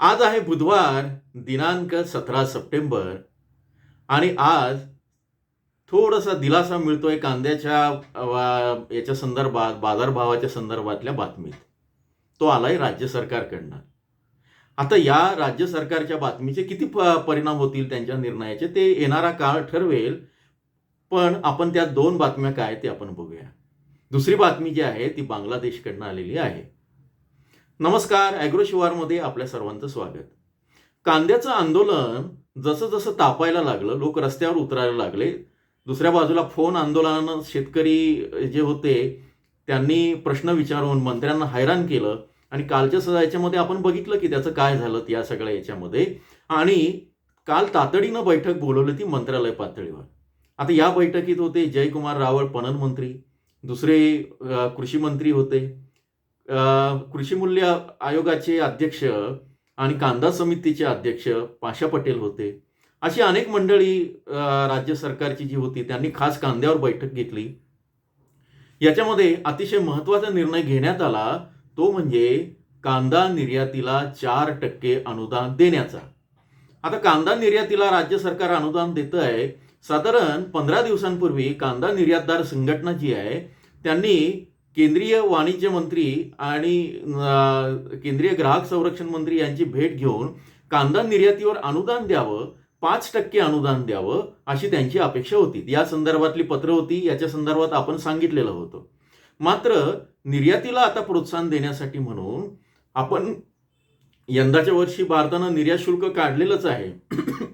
आज आहे बुधवार दिनांक सतरा सप्टेंबर. आणि आज थोडासा दिलासा मिळतोय कांद्याच्या याच्या संदर्भात बाजारभावाच्या संदर्भातल्या बातमीत. तो आलाय राज्य सरकारकडनं. आता या राज्य सरकारच्या बातमीचे किती प- परिणाम होतील त्यांच्या निर्णयाचे ते येणारा काळ ठरवेल. पण आपण त्या दोन बातम्या काय ते आपण बघूया. दुसरी बातमी जी आहे ती बांगलादेशकडनं आलेली आहे. नमस्कार ॲग्रो शिवारमध्ये आपल्या सर्वांचं स्वागत. कांद्याचं आंदोलन जसं जसं तापायला लागलं लोक रस्त्यावर उतरायला लागले दुसऱ्या बाजूला फोन आंदोलनानं शेतकरी जे होते त्यांनी प्रश्न विचारून मंत्र्यांना हैराण केलं आणि कालच्या सजायच्यामध्ये याच्यामध्ये आपण बघितलं की त्याचं काय झालं या सगळ्या याच्यामध्ये. आणि काल तातडीनं बैठक बोलवली ती मंत्रालय पातळीवर. आता या बैठकीत होते जयकुमार रावळ पणन मंत्री. दुसरे कृषी मंत्री होते. कृषी मूल्य आयोगाचे अध्यक्ष आणि कांदा समितीचे अध्यक्ष पाशा पटेल होते. अशी अनेक मंडळी राज्य सरकारची जी होती त्यांनी खास कांद्यावर बैठक घेतली. याच्यामध्ये अतिशय महत्त्वाचा निर्णय घेण्यात आला तो म्हणजे कांदा निर्यातीला चार टक्के अनुदान देण्याचा. आता कांदा निर्यातीला राज्य सरकार अनुदान देतं आहे साधारण पंधरा दिवसांपूर्वी कांदा निर्यातदार संघटना जी आहे त्यांनी केंद्रीय वाणिज्य मंत्री आणि केंद्रीय ग्राहक संरक्षण मंत्री यांची भेट घेऊन कांदा निर्यातीवर अनुदान द्यावं पाच टक्के अनुदान द्यावं अशी त्यांची अपेक्षा होती. या संदर्भातली पत्र होती याच्या संदर्भात आपण सांगितलेलं होतं. मात्र निर्यातीला आता प्रोत्साहन देण्यासाठी म्हणून आपण यंदाच्या वर्षी भारतानं निर्यात शुल्क काढलेलंच आहे.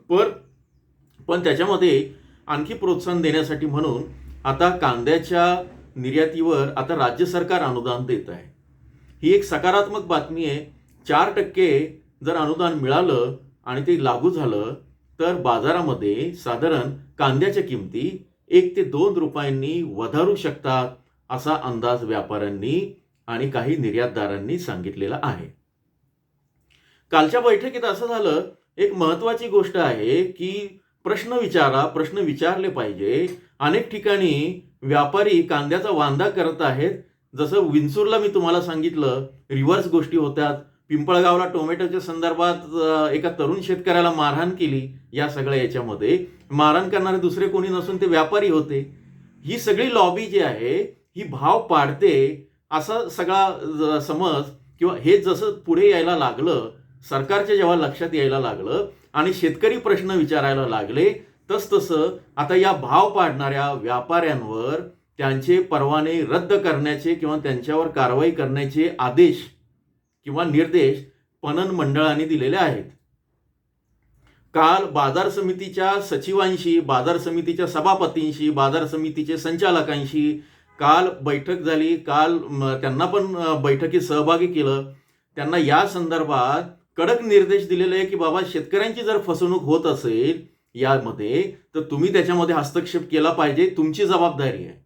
पर पण त्याच्यामध्ये आणखी प्रोत्साहन देण्यासाठी म्हणून आता कांद्याच्या निर्यातीवर आता राज्य सरकार अनुदान देत आहे. ही एक सकारात्मक बातमी आहे. चार टक्के जर अनुदान मिळालं आणि ते लागू झालं तर बाजारामध्ये साधारण कांद्याच्या किमती एक ते दोन रुपयांनी वधारू शकतात असा अंदाज व्यापाऱ्यांनी आणि काही निर्यातदारांनी सांगितलेला आहे. कालच्या बैठकीत असं झालं एक महत्वाची गोष्ट आहे की प्रश्न विचारा प्रश्न विचारले पाहिजे. अनेक ठिकाणी व्यापारी कांद्याचा वांदा करत आहेत. जसं विंचूरला मी तुम्हाला सांगितलं रिव्हर्स गोष्टी होत्यात. पिंपळगावला टोमॅटोच्या संदर्भात एका तरुण शेतकऱ्याला मारहाण केली या सगळ्या याच्यामध्ये. मारहाण करणारे दुसरे कोणी नसून ते व्यापारी होते. ही सगळी लॉबी जी आहे ही भाव पाडते असा सगळा समज किंवा हे जसं पुढे यायला लागलं सरकारच्या जेव्हा लक्षात यायला लागलं आणि शेतकरी प्रश्न विचारायला लागले तसतसं आता या भाव पाडणाऱ्या व्यापाऱ्यांवर त्यांचे परवाने रद्द करण्याचे किंवा त्यांच्यावर कारवाई करण्याचे आदेश किंवा निर्देश पणन मंडळाने दिलेले आहेत. काल बाजार समितीच्या सचिवांशी बाजार समितीच्या सभापतींशी बाजार समितीचे संचालकांशी काल बैठक झाली. काल त्यांना पण बैठकीत सहभागी केलं. त्यांना या संदर्भात कडक निर्देश दिलेले आहे की बाबा शेतकऱ्यांची जर फसवणूक होत असेल यामध्ये तर तुम्ही त्याच्यामध्ये हस्तक्षेप केला पाहिजे तुमची जबाबदारी आहे.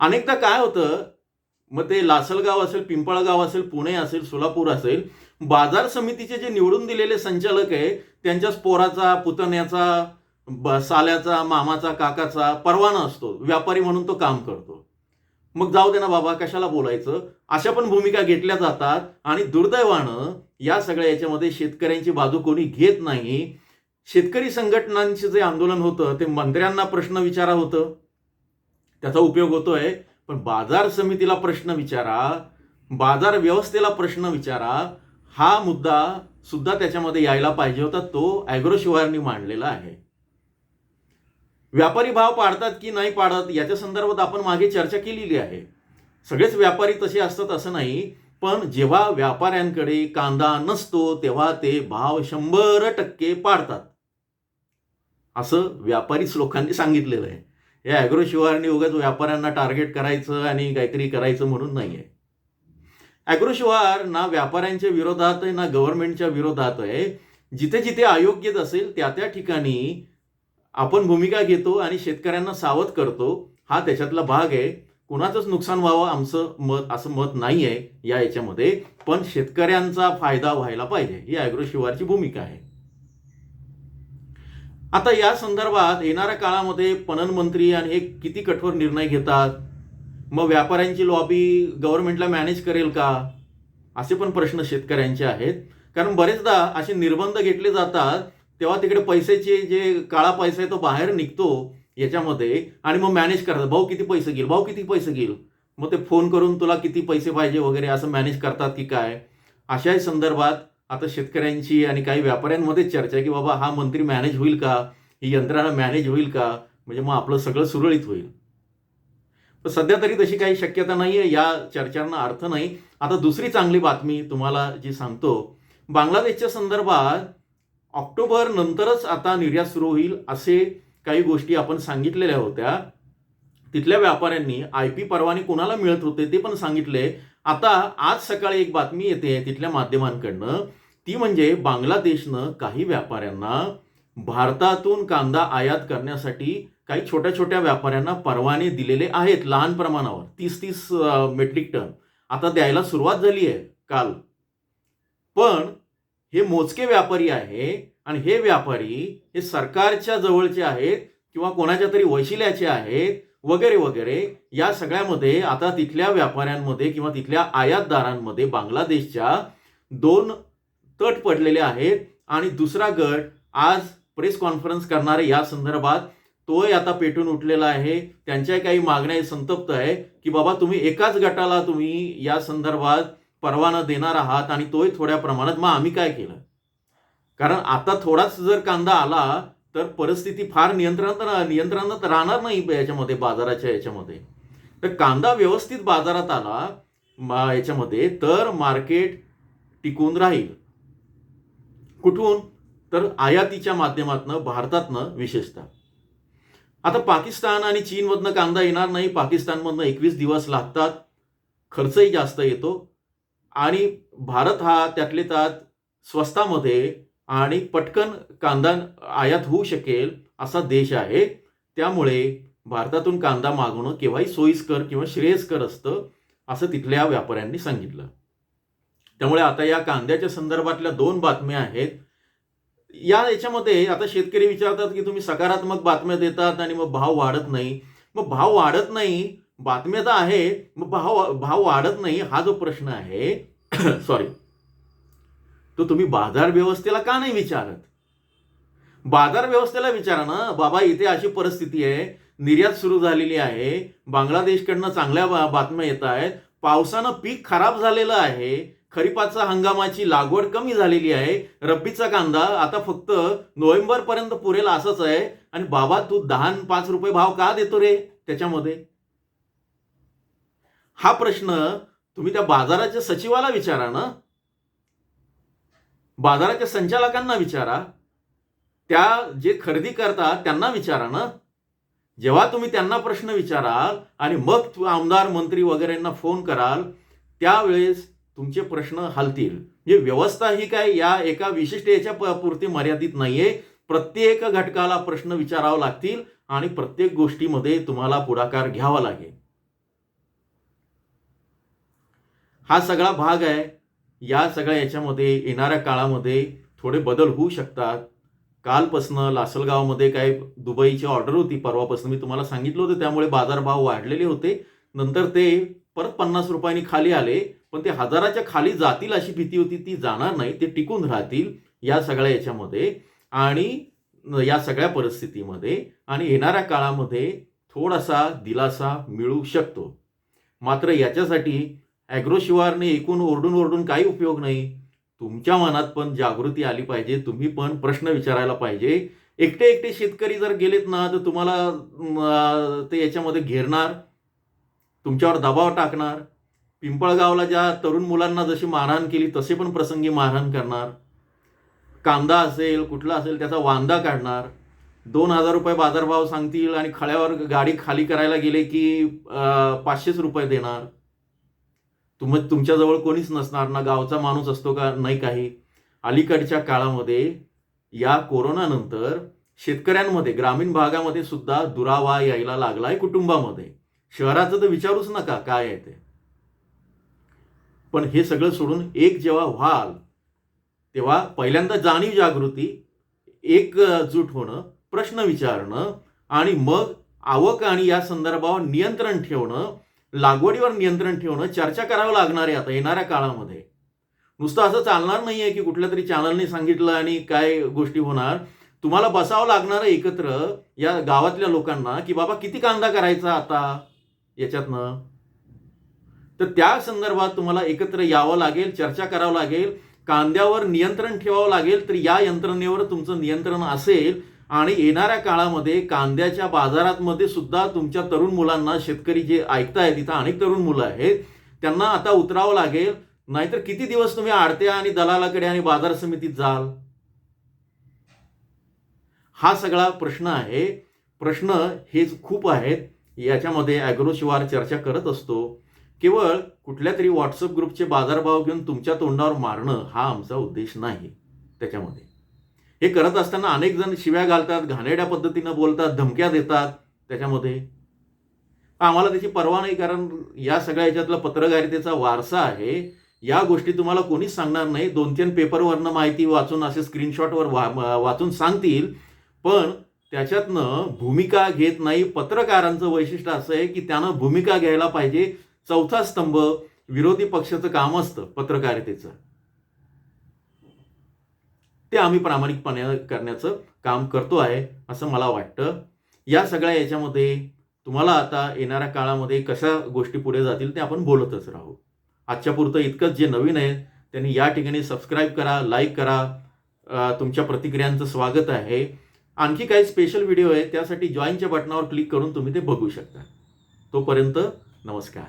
अनेकदा काय होतं मग ते लासलगाव असेल पिंपळगाव असेल पुणे असेल सोलापूर असेल बाजार समितीचे जे निवडून दिलेले संचालक आहे त्यांच्या पोराचा पुतण्याचा साल्याचा मामाचा काकाचा परवाना असतो व्यापारी म्हणून तो काम करतो. मग जाऊ दे ना बाबा कशाला बोलायचं? अशा पण भूमिका घेतल्या जातात आणि दुर्दैवानं या सगळ्या याच्यामध्ये शेतकऱ्यांची बाजू कोणी घेत नाही. शेतकरी संघटनांचे जे आंदोलन होतं ते मंत्र्यांना प्रश्न विचारा होतं. त्याचा उपयोग होतोय. पण बाजार समितीला प्रश्न विचारा. बाजार व्यवस्थेला प्रश्न विचारा. हा मुद्दा सुद्धा त्याच्यामध्ये यायला पाहिजे होता. तो ॲग्रो शिवारनी मांडलेला आहे. व्यापारी भाव पाडतात की नाही पाडत याच्या संदर्भात आपण मागे चर्चा केलेली आहे. सगळेच व्यापारी तसे असतात असं नाही. पण जेव्हा व्यापाऱ्यांकडे कांदा नसतो तेव्हा ते भाव शंभर टक्के पाडतात. असं व्यापारीच लोकांनी सांगितलेलं आहे. या ॲग्रो शिवारणी उगाच व्यापाऱ्यांना टार्गेट करायचं आणि काहीतरी करायचं म्हणून नाही आहे ॲग्रो शिवार ना व्यापाऱ्यांच्या विरोधात आहे ना गव्हर्नमेंटच्या विरोधात आहे. जिथे जिथे अयोग्य असेल त्या त्या ठिकाणी आपण भूमिका घेतो आणि शेतकऱ्यांना सावध करतो. हा त्याच्यातला भाग आहे. कुणाचंच नुकसान व्हावं आमचं मत असं मत नाही आहे या याच्यामध्ये. पण शेतकऱ्यांचा फायदा व्हायला पाहिजे. ही ॲग्रो शिवारची भूमिका आहे. आता या संदर्भात येणाऱ्या काळामध्ये पणन मंत्री आणि हे किती कठोर निर्णय घेतात? मग व्यापाऱ्यांची लॉबी गव्हर्नमेंटला मॅनेज करेल का? असे पण प्रश्न शेतकऱ्यांचे आहेत. कारण बरेचदा असे निर्बंध घेतले जातात तेव्हा तिकडे पैशाचे जे काळा पैसा आहे तो बाहेर निघतो याच्यामध्ये आणि मग मॅनेज करतात. भाऊ किती पैसे घेईल? भाऊ किती पैसे घेईल? मग ते फोन करून तुला किती पैसे पाहिजे वगैरे असं मॅनेज करतात की काय? अशाही संदर्भात आता शेतकऱ्यांची आणि काही व्यापाऱ्यांमध्ये चर्चा आहे की बाबा हा मंत्री मॅनेज होईल का? ही यंत्रणा मॅनेज होईल का? म्हणजे मग आपलं सगळं सुरळीत होईल. पण सध्या तरी तशी काही शक्यता नाही आहे या चर्चांना अर्थ नाही. आता दुसरी चांगली बातमी तुम्हाला जी सांगतो बांगलादेशच्या संदर्भात ऑक्टोबर नंतरच आता निर्यात सुरू होईल असे काही गोष्टी आपण सांगितलेल्या होत्या. तिथल्या व्यापाऱ्यांनी आय पी परवाने कोणाला मिळत होते ते पण सांगितले. आता आज सकाळी एक बातमी येते तिथल्या माध्यमांकडनं. ती म्हणजे बांगलादेशनं काही व्यापाऱ्यांना भारतातून कांदा आयात करण्यासाठी काही छोट्या छोट्या व्यापाऱ्यांना परवाने दिलेले आहेत लहान प्रमाणावर तीस तीस मेट्रिक टन. आता द्यायला सुरुवात झाली आहे काल. पण हे मोजके व्यापारी आहे आणि हे व्यापारी हे सरकारच्या जवळचे आहेत किंवा कोणाच्या तरी वशिल्याचे आहेत वगैरे वगैरे या सगळ्यामध्ये आता तिथल्या व्यापाऱ्यांमध्ये किंवा तिथल्या आयातदारांमध्ये बांगलादेशच्या दोन तट पडलेले आहेत आणि दुसरा गट आज प्रेस कॉन्फरन्स करणारे या संदर्भात तोही आता पेटून उठलेला आहे. त्यांच्या काही मागण्या संतप्त आहे की बाबा तुम्ही एकाच गटाला तुम्ही या संदर्भात परवाना देणार आहात आणि तोही थोड्या प्रमाणात. मग आम्ही काय केलं? कारण आता थोडाच जर कांदा आला तर परिस्थिती फार नियंत्रणात नियंत्रणात राहणार नाही याच्यामध्ये बाजाराच्या याच्यामध्ये. तर कांदा व्यवस्थित बाजारात आला मा- याच्यामध्ये तर मार्केट टिकून राहील. कुठून? तर आयातीच्या माध्यमातनं भारतातनं विशेषतः. आता पाकिस्तान आणि चीनमधनं कांदा येणार नाही पाकिस्तानमधनं एकवीस दिवस लागतात खर्चही जास्त येतो आणि भारत हा त्यातले त्यात स्वस्तामध्ये आणि पटकन कांदा आयात होऊ शकेल असा देश आहे. त्यामुळे भारतातून कांदा मागवणं केव्हाही सोयीस्कर किंवा श्रेयस्कर असतं असं तिथल्या व्यापाऱ्यांनी सांगितलं. त्यामुळे आता या कांद्याच्या संदर्भातल्या दोन बातम्या आहेत. या याच्यामध्ये आता शेतकरी विचारतात की तुम्ही सकारात्मक बातम्या देतात आणि मग भाव वाढत नाही. मग भाव वाढत नाही बातम्या तर आहे मग भाव भाव वाढत नाही हा जो प्रश्न आहे सॉरी तो तुम्ही बाजार व्यवस्थेला का नाही विचारत? बाजार व्यवस्थेला विचारा ना. बाबा इथे अशी परिस्थिती आहे. निर्यात सुरू झालेली आहे. बांगलादेशकडनं चांगल्या बातम्या येत आहेत. पावसानं पीक खराब झालेलं आहे. खरीपाचा हंगामाची लागवड कमी झालेली आहे. रब्बीचा कांदा आता फक्त नोव्हेंबर पर्यंत पुरेल असंच आहे. आणि बाबा तू दहा पाच रुपये भाव का देतो रे त्याच्यामध्ये? हा प्रश्न तुम्ही त्या बाजाराच्या सचिवाला विचारा ना. बाजाराच्या संचालकांना विचारा. त्या जे खरेदी करतात त्यांना विचारा ना. जेव्हा तुम्ही त्यांना प्रश्न विचाराल आणि मग आमदार मंत्री वगैरेंना फोन कराल त्यावेळेस तुमचे प्रश्न हलतील. म्हणजे व्यवस्था ही काय या एका विशिष्ट याच्या पुरती मर्यादित नाहीये. प्रत्येक घटकाला प्रश्न विचारावे लागतील आणि प्रत्येक गोष्टीमध्ये तुम्हाला पुढाकार घ्यावा लागेल. हा सगळा भाग आहे. या सगळ्या याच्यामध्ये येणाऱ्या काळामध्ये थोडे बदल होऊ शकतात. कालपासनं लासलगावमध्ये काय दुबईची ऑर्डर होती परवापासून मी तुम्हाला सांगितलं होतं त्यामुळे बाजारभाव वाढलेले होते. नंतर ते परत पन्नास रुपयांनी खाली आले पण ते हजाराच्या खाली जातील अशी भीती होती ती जाणार नाही ते टिकून राहतील या सगळ्या याच्यामध्ये. आणि या सगळ्या परिस्थितीमध्ये आणि येणाऱ्या काळामध्ये थोडासा दिलासा मिळू शकतो. मात्र याच्यासाठी ॲग्रोशिवारने एकूण ओरडून ओरडून काही उपयोग नाही. तुमच्या मनात पण जागृती आली पाहिजे तुम्ही पण प्रश्न विचारायला पाहिजे. एकटे एकटे शेतकरी जर गेलेत ना तर तुम्हाला ते याच्यामध्ये घेरणार तुमच्यावर दबाव टाकणार. पिंपळगावला ज्या तरुण मुलांना जशी मारहाण केली तसे पण प्रसंगी मारहाण करणार. कांदा असेल कुठला असेल त्याचा वांदा काढणार. दोन हजार रुपये बाजारभाव सांगतील आणि खळ्यावर गाडी खाली करायला गेले की पाचशेच रुपये देणार. तुम तुमच्याजवळ कोणीच नसणार ना गावचा माणूस असतो का? नाही काही. अलीकडच्या काळामध्ये या कोरोनानंतर शेतकऱ्यांमध्ये ग्रामीण भागामध्ये सुद्धा दुरावा यायला लागलाय कुटुंबामध्ये. शहराचं तर विचारूच नका काय आहे ते? पण हे सगळं सोडून एक जेव्हा व्हाल तेव्हा पहिल्यांदा जाणीव जागृती एकजूट होणं प्रश्न विचारणं आणि मग आवक आणि या संदर्भावर नियंत्रण ठेवणं लागवडीवर नियंत्रण ठेवणं चर्चा करावं लागणार आहे आता येणाऱ्या काळामध्ये. नुसतं असं चालणार नाही आहे की कुठल्या तरी चॅनलने सांगितलं आणि काय गोष्टी होणार. तुम्हाला बसावं लागणार आहे एकत्र या गावातल्या लोकांना की बाबा किती कांदा करायचा आता याच्यातनं? तर त्या संदर्भात तुम्हाला एकत्र यावं लागेल चर्चा करावं लागेल. कांद्यावर नियंत्रण ठेवावं लागेल तर या यंत्रणेवर तुमचं नियंत्रण असेल आणि येणाऱ्या काळामध्ये कांद्याच्या बाजारात सुद्धा तुमच्या तरुण मुलांना शेतकरी जे ऐकताय तिथं अनेक तरुण मुलं आहेत त्यांना आता उतरावं लागेल. नाहीतर किती दिवस तुम्ही आडत्या आणि दलालाकडे आणि बाजार समितीत जाल? हा सगळा प्रश्न आहे. प्रश्न हेच खूप आहेत. याच्यामध्ये ॲग्रो शिवार चर्चा करत असतो. केवळ कुठल्या तरी व्हॉट्सअप ग्रुपचे बाजारभाव घेऊन तुमच्या तोंडावर मारणं हा आमचा उद्देश नाही. त्याच्यामध्ये हे करत असताना अनेक जण शिव्या घालतात घाणेरड्या पद्धतीनं बोलतात धमक्या देतात त्याच्यामध्ये. आम्हाला त्याची पर्वा नाही कारण या सगळ्या ह्याच्यातला पत्रकारितेचा वारसा आहे. या गोष्टी तुम्हाला कोणीच सांगणार नाही. दोन तीन पेपरवरनं माहिती वाचून असे स्क्रीनशॉटवर वा वाचून सांगतील. पण त्याच्यातनं भूमिका घेत नाही. पत्रकारांचं वैशिष्ट्य असं आहे की त्यानं भूमिका घ्यायला पाहिजे. चौथा स्तंभ विरोधी पक्षाचं काम असतं पत्रकारितेचं. ते आम्ही प्रामाणिकपणे करण्याचं काम करतो आहे असं मला वाटतं. या सगळ्या याच्यामध्ये तुम्हाला आता येणाऱ्या काळामध्ये कशा गोष्टी पुढे जातील ते आपण बोलतच राहू. आजच्या पुरतं इतकंच जे नवीन आहे त्यांनी या ठिकाणी सबस्क्राईब करा लाईक करा. तुमच्या प्रतिक्रियांचं स्वागत आहे. आणखी काही स्पेशल व्हिडिओ आहे त्यासाठी जॉईनच्या बटनावर क्लिक करून तुम्ही ते बघू शकता. तोपर्यंत नमस्कार.